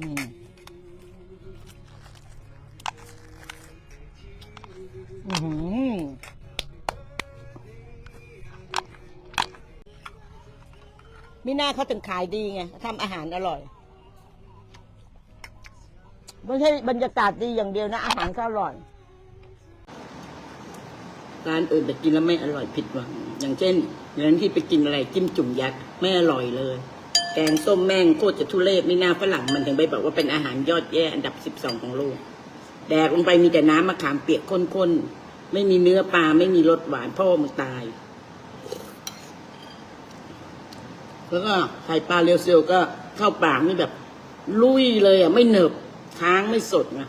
อืมอือหือมิน่าเขาถึงขายดีไงทำอาหารอร่อยไม่ใช่บรรยากาศดีอย่างเดียวนะ อาหารก็อร่อยร้านอื่นไปกินแล้วไม่อร่อยผิดหวังอย่างเช่นร้านที่ไปกินอะไรจิ้มจุ่มยักษ์ไม่อร่อยเลย กงส้มแม่งโคตรจะทุเรศไม่น่าฝรั่งมันถึงไปบอกว่าเป็นอาหารยอดแย่อันดับสิบสองของโลก แดกลงไปมีแต่น้ำมะขามเปียกข้นๆ ไม่มีเนื้อปลาไม่มีรสหวานพ่อมึงตาย แล้วก็ไข่ปลาเรียวเซลก็เข้าปากนี่แบบ ลุยเลยอะ ไม่เหนบค้างไม่สดนะ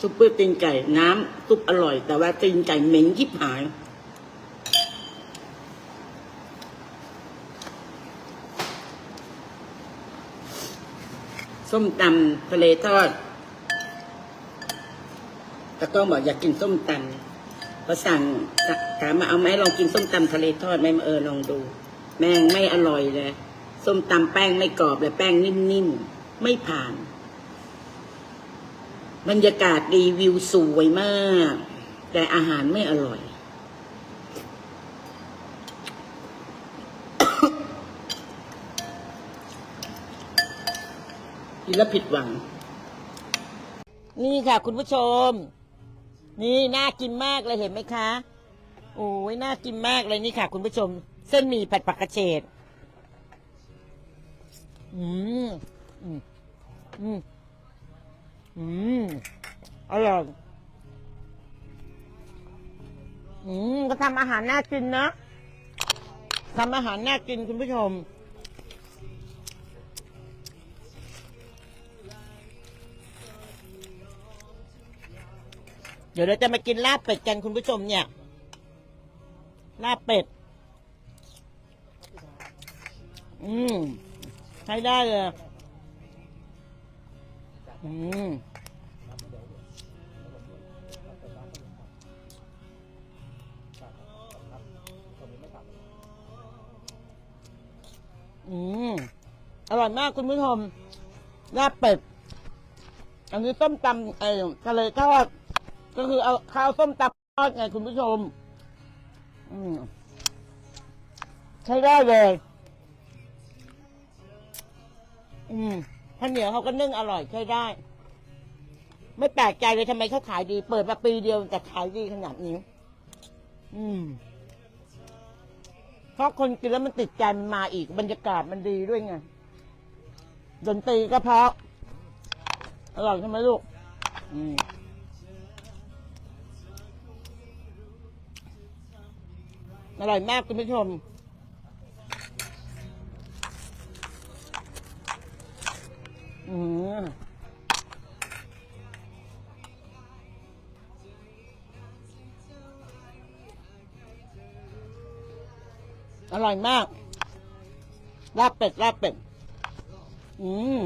ซุปเปอร์ตีนไก่น้ำซุปอร่อย แต่ว่าตีนไก่เหม็นยิบหาย ส้มตำทะเลทอดตะก้องบอกอยากกินส้มตำพอสั่งถามมาเอาไหมลองกินส้มตำทะเลทอดไหมเออลองดู แม่งไม่อร่อยเลย ส้มตำแป้งไม่กรอบเลยแป้งนิ่มๆ ไม่ผ่าน บรรยากาศดีวิวสวยมาก แต่อาหารไม่อร่อย กินแล้วผิดหวัง นี่ค่ะ คุณผู้ชม นี่น่ากินมากเลยเห็นไหมคะ โอ้ยน่ากินมากเลยนี่ค่ะ คุณผู้ชม เส้นหมี่ผัดผักกระเฉดอืมอืมอืมอืมอร่อยอืมก็ทำอาหารน่ากินนะทำอาหารน่ากินคุณผู้ชม ดี๋ยวเราจะมากินลาบเป็ดกันคุณผู้ชมเนี่ย ลาบเป็ด อืมใช้ได้เลย อืมอืมอร่อยมากคุณผู้ชมลาบเป็ด อันนี้ต้มตำเออทะเลทอด ก็คือเอาข้าวส้มตำทอดไงคุณผู้ชม อืมใช้ได้เลย อืมข้าวเหนียวเขาก็นึ่งอร่อยใช้ได้ ไม่แปลกใจเลยทำไมเขาขายดี เปิดมาปีเดียวแต่ขายดีขนาดนี้ อืมเพราะคนกินแล้วมันติดใจมันมาอีกบรรยากาศมันดีด้วยไงดนตรีก็เพราะอร่อยใช่ไหมลูก อืม อร่อยมากคุณผู้ชม อืมอร่อยมาก ลาบเป็ด ลาบเป็ด อืม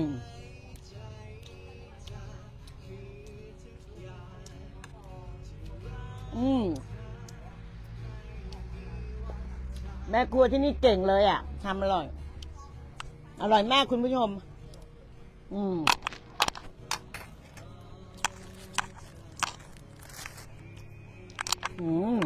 อืม แม่ครัวที่นี่เก่งเลยอะทำอร่อย อร่อยมากคุณผู้ชม อืมอืม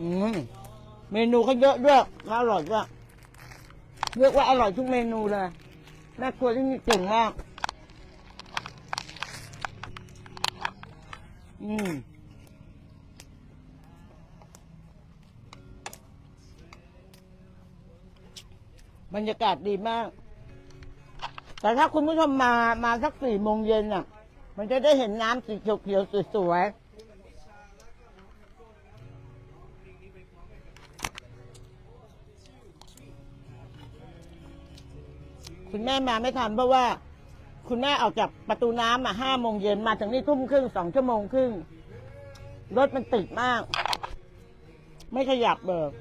อืมเมนูเขาเยอะด้วยอร่อยด้วยเรียกว่าอร่อยทุกเมนูเลยแม่ครัวที่นี่เก่งมาก อืมบรรยากาศดีมาก แต่ถ้าคุณผู้ชมมามาสักสี่โมงเย็นอะ มันจะได้เห็นน้ำสีเขียวๆสวยๆ คุณแม่มาไม่ทันเพราะว่า คุณแม่ออกจากประตูน้ำมาห้าโมงเย็นมาถึงนี่ทุ่มครึ่งสองชั่วโมงครึ่งรถมันติดมาก ไม่ขยับเบิก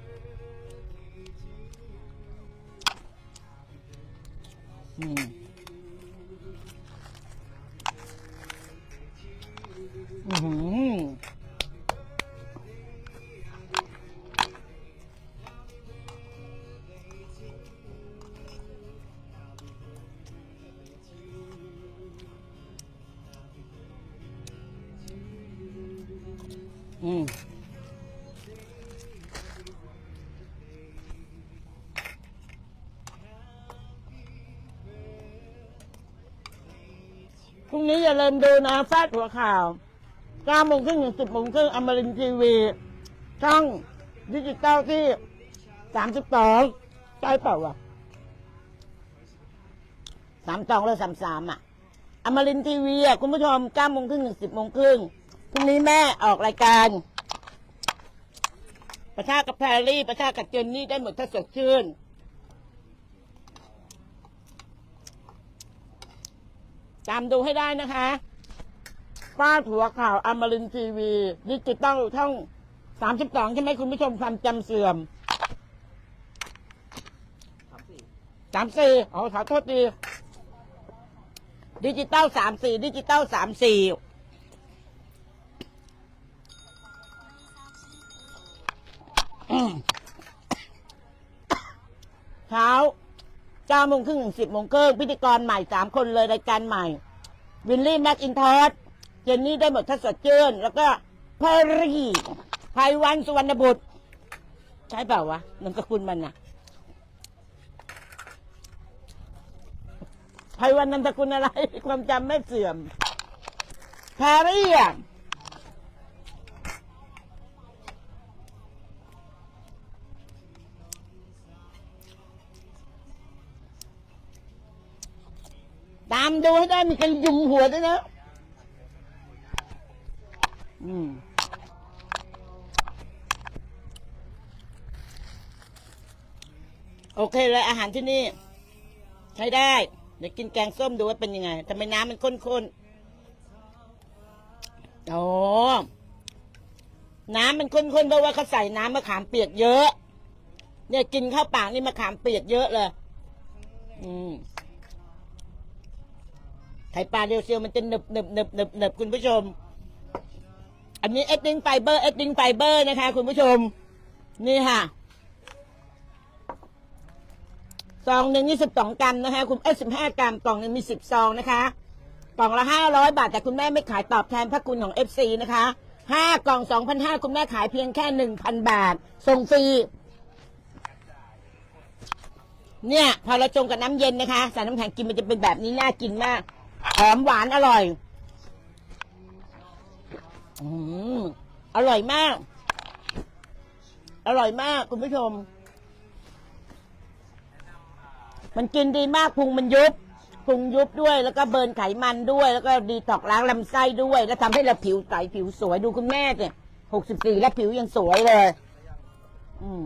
อืม พรุ่งนี้อย่าลืมดูนะฟาดหัวข่าว9โมงครึ่งถึง10โมงครึ่งอมรินทีวีช่องดิจิตอลที่ 32ใช่เปล่าวะสามสองหรือสามสามอะอมรินทีวีอะคุณผู้ชม9โมงครึ่งถึง10โมงครึ่งพรุ่งนี้แม่ออกรายการ ประชากับแพรรี่ ประชากับเจนนี่ได้หมดถ้าสดชื่น ตามดูให้ได้นะคะฟาดหัวข่าวอมรินทีวีดิจิตอลช่องสามสิบสองใช่ไหมคุณผู้ชมความจำเสื่อมสามสี่อ๋อขอโทษดีดิจิตอลสามสี่ดิจิตอลสามสี่ เก้าโมงครึ่งถึงสิบโมงครึ่งพิธีกรใหม่สามคนเลยรายการใหม่ วินลี่แม็กอินทอสเจนนี่ได้หมดทัศน์เจืนแล้วก็เพอรี่ไพวันสุวรรณบุตร ใช่เปล่าวะนามสกุลมันน่ะไพวันนามสกุลอะไร ความจำไม่เสื่อมแพรรี่อะามดูให้ได้มีกันยุมหัวด้วยนะ อืมโอเคเลยอาหารที่นี่ ใช้ได้ เดี๋ยวกินแกงส้มดูว่าเป็นยังไงทำไมน้ำมันข้นๆโอ้น้ำมันข้นๆเพราะว่าเขาใส่น้ำมะขามเปียกเยอะ เนี่ยกินข้าวปากนี่มะขามเปียกเยอะเลย อืม ไข่ปลาเรียวเซียวมันจะหนึบหนึบหนึบหนึบหนึบคุณผู้ชม อันนี้เอ็ดดิ้งไฟเบอร์เอ็ดดิ้งไฟเบอร์นะคะ คุณผู้ชม นี่ค่ะซองหนึ่งนี่สิบสองกรัมนะคะ คุณเอ้สิบห้ากรัมกล่องหนึงมีสิบซองนะคะกล่องละห้าร้อยบาท แต่คุณแม่ไม่ขายตอบแทนพระคุณของเอฟซีนะคะห้ากล่องสองพันห้าคุณแม่ขายเพียงแค่หนึ่งพันบาท ส่งฟรีเนี่ย พอเราจงกับน้ำเย็นนะคะใส่น้ำแข็งกินมันจะเป็นแบบนี้น่ากินมาก หอมหวานอร่อย อืมอร่อยมาก อร่อยมากคุณผู้ชม มันกินดีมากพุงมันยุบพุงยุบด้วย แล้วก็เบิร์นไขมันด้วย แล้วก็ดีตอกล้างลำไส้ด้วย แล้วทำให้เราผิวใสผิวสวยดูคุณแม่เนี่ยหกสิบสี่แล้วผิวยังสวยเลย อืม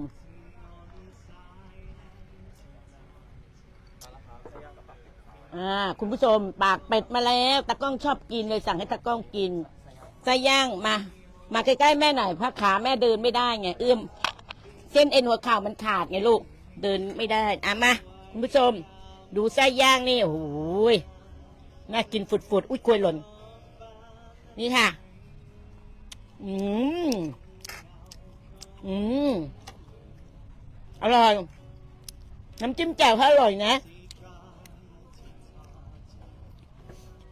อ่าคุณผู้ชมปากเป็ดมาแล้วตากล้องชอบกินเลยสั่งให้ตากล้องกินไส้ย่างมา มาใกล้ๆแม่หน่อยเพราะขาแม่เดินไม่ได้ไงเอื้อมเส้นเอ็นหัวเข่ามันขาดไงลูก เดินไม่ได้อะมาคุณผู้ชม ดูไส้ย่างนี่โอ้โหยน่ากินฝุดๆอุ้ยกลวยหล่น นี่ค่ะ อืมอืมอร่อย น้ำจิ้มแจ่วเขาอร่อยนะ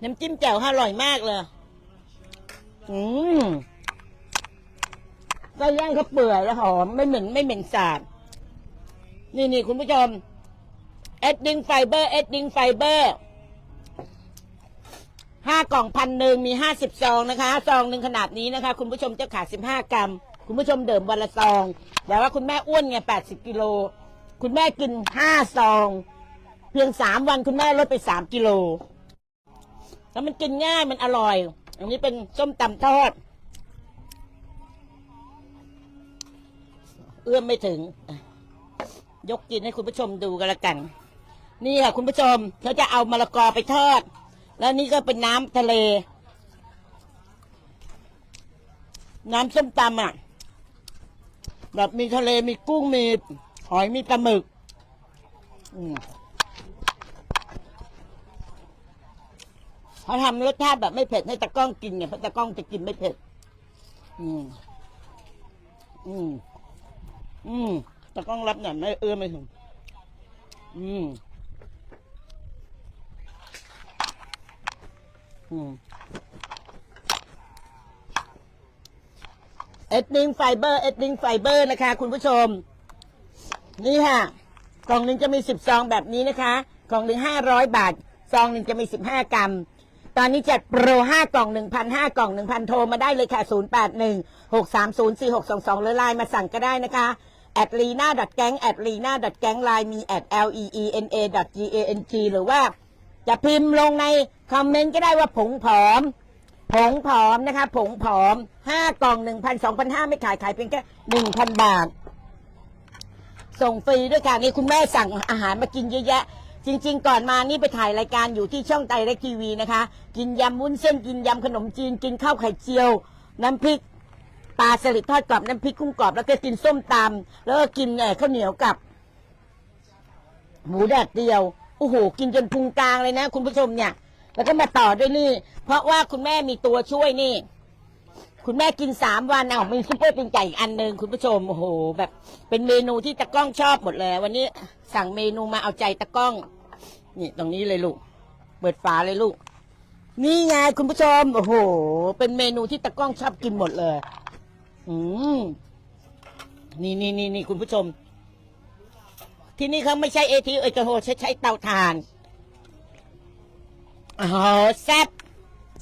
น้ำจิ้มแจ่วเขาอร่อยมากเลย อืมไส้ย่างเขาเปื่อยแล้วหอม ไม่เหม็นไม่เหม็นสาบ นี่นี่คุณผู้ชมเอ็ดดิงไฟเบอร์เอ็ดดิงไฟเบอร์ห้ากล่องพันหนึ่งมีห้าสิบซองนะคะซองหนึ่งขนาดนี้นะคะ คุณผู้ชมจะขาดสิบห้ากรัม คุณผู้ชมเดิมวันละซองแต่ว่าคุณแม่อ้วนไงแปดสิบกิโล คุณแม่กินห้าซอง เพียงสามวันคุณแม่ลดไปสามกิโล แล้วมันกินง่ายมันอร่อย อันนี้เป็นส้มตำทอด เอื้อมไม่ถึง ยกกินให้คุณผู้ชมดูกันละกัน นี่ค่ะคุณผู้ชมเขาจะเอามะละกอไปทอด แล้วนี่ก็เป็นน้ำทะเล น้ำส้มตำอะแบบมีทะเลมีกุ้งมีหอยมีปลาหมึก อืม เขาทำรสชาติแบบไม่เผ็ดให้ตะกล้องกินไงเพราะตะกล้องจะกินไม่เผ็ด อืม อืม อืมตะกล้องรับหน่อยไม่เอื้อไม่ถึง อืม อืมเอ็ดดิ้งไฟเบอร์ เอ็ดดิ้งไฟเบอร์นะคะ คุณผู้ชม นี่ค่ะ กล่องหนึ่งจะมีสิบซองแบบนี้นะคะ กล่องหนึ่งห้าร้อยบาท ซองหนึ่งจะมีสิบห้ากรัม ตอนนี้จัดโปรห้ากล่องหนึ่งพันห้ากล่องหนึ่งพันโทรมาได้เลยค่ะศูนย์แปดหนึ่งหกสามศูนย์สี่หกสองสองหรือไลน์มาสั่งก็ได้นะคะแอดลีน่าดัดแก๊งแอดลีน่าดัดแก๊งไลน์มีแอด l e e n a g a n g หรือว่าจะพิมพ์ลงในคอมเมนต์ก็ได้ว่าผงผอม ผงผอมนะคะ ผงผอมห้ากล่องหนึ่งพันสองพันห้าไม่ขายขายเพียงแค่หนึ่งพันบาท ส่งฟรีด้วยค่ะนี่คุณแม่สั่งอาหารมากินเยอะแยะ จริง ๆ ก่อนมานี่ไปถ่ายรายการอยู่ที่ช่องไตรเล็กทีวีนะคะ กินยำวุ้นเส้นกินยำขนมจีน กินข้าวไข่เจียว น้ำพริกปลาสลิดทอดกรอบน้ำพริกกุ้งกรอบแล้วก็กินส้มตำแล้วก็กินเอ่อข้าวเหนียวกับ หมูแดดเดียวโอ้โหกินจนพุงกลางเลยนะ คุณผู้ชมเนี่ย แล้วก็มาต่อด้วยนี่ เพราะว่าคุณแม่มีตัวช่วยนี่ คุณแม่กินสามวันเอามีซุปเปอร์ตีนไก่อีกอันหนึ่งคุณผู้ชมโอ้โห แบบ เป็นเมนูที่ตะกล้องชอบหมดเลย วันนี้สั่งเมนูมาเอาใจตะกล้อง นี่ตรงนี้เลยลูก เปิดฝาเลยลูก นี่ไงคุณผู้ชม โอ้โห เป็นเมนูที่ตะกล้องชอบกินหมดเลย อืมนี่นี่นี่นี่คุณผู้ชม ที่นี่เขาไม่ใช่เอทีเอทโฮใช้ใช้เตาถ่านอ๋อแซ่บ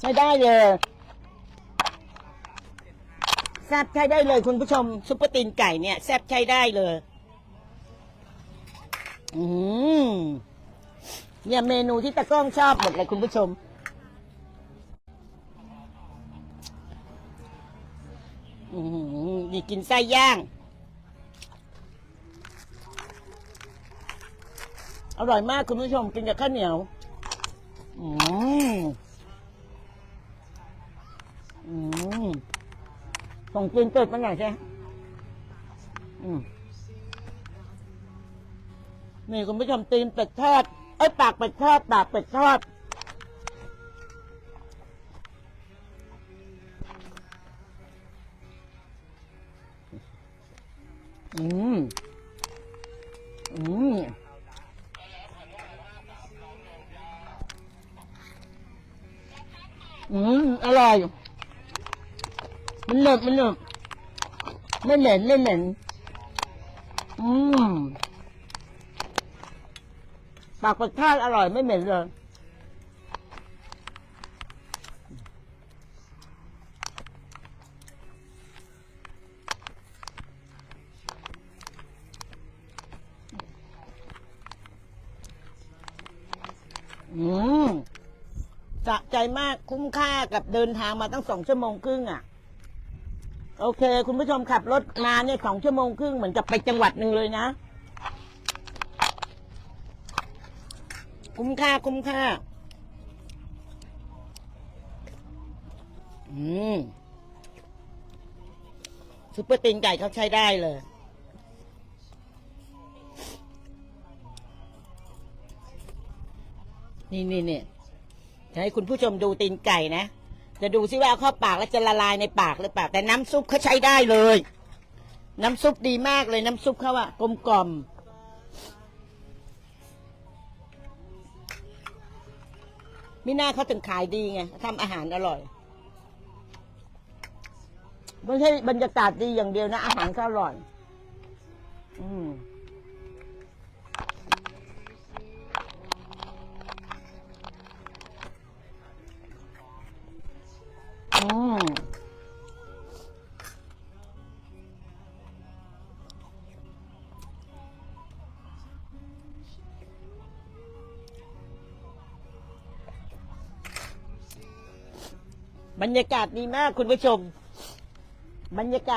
ใช้ได้เลยแซ่บใช้ได้เลยคุณผู้ชมซุปเปอร์ตีนไก่เนี่ยแซ่บใช้ได้เลย อืม เนี่ยเมนูที่ตะกล้องชอบหมดเลยคุณผู้ชมอืมนี่กินไส้ย่าง อร่อยมากคุณผู้ชมกินกับข้าวเหนียว อืมอืมส่งกินเป็ดมาหน่อยใช่ไหมอืมนี่คุณผู้ชมตีนเป็ดทอด เอ้ปากเป็ดทอดปากเป็ดทอดอืม อืมอืมอร่อย มันหนึบมันหนึบไม่เหม็นไม่เหม็น อืม ปากเป็ดทอดอร่อยไม่เหม็นเลยอืมสะใจมากคุ้มค่ากับเดินทางมาตั้งสองชั่วโมงครึ่งอะ โอเค คุณผู้ชมขับรถมาเนี่ยสองชั่วโมงครึ่งเหมือนกับไปจังหวัดหนึ่งเลยนะ คุ้มค่า คุ้มค่า อืมซุปเปอร์ตีนไก่เขาใช้ได้เลย นี่นี่นี่จะให้คุณผู้ชมดูตีนไก่นะ จะดูซิว่าเอาเข้าปากแล้วจะละลายในปากหรือเปล่า แต่น้ำซุปเขาใช้ได้เลย น้ำซุปดีมากเลยน้ำซุปเขาอะกลมกล่อม มิน่าเขาถึงขายดีไงทำอาหารอร่อยไม่ใช่บรรยากาศดีอย่างเดียวนะ อาหารก็อร่อย อืม บรรยากาศดีมากคุณผู้ชม บรรยากาศ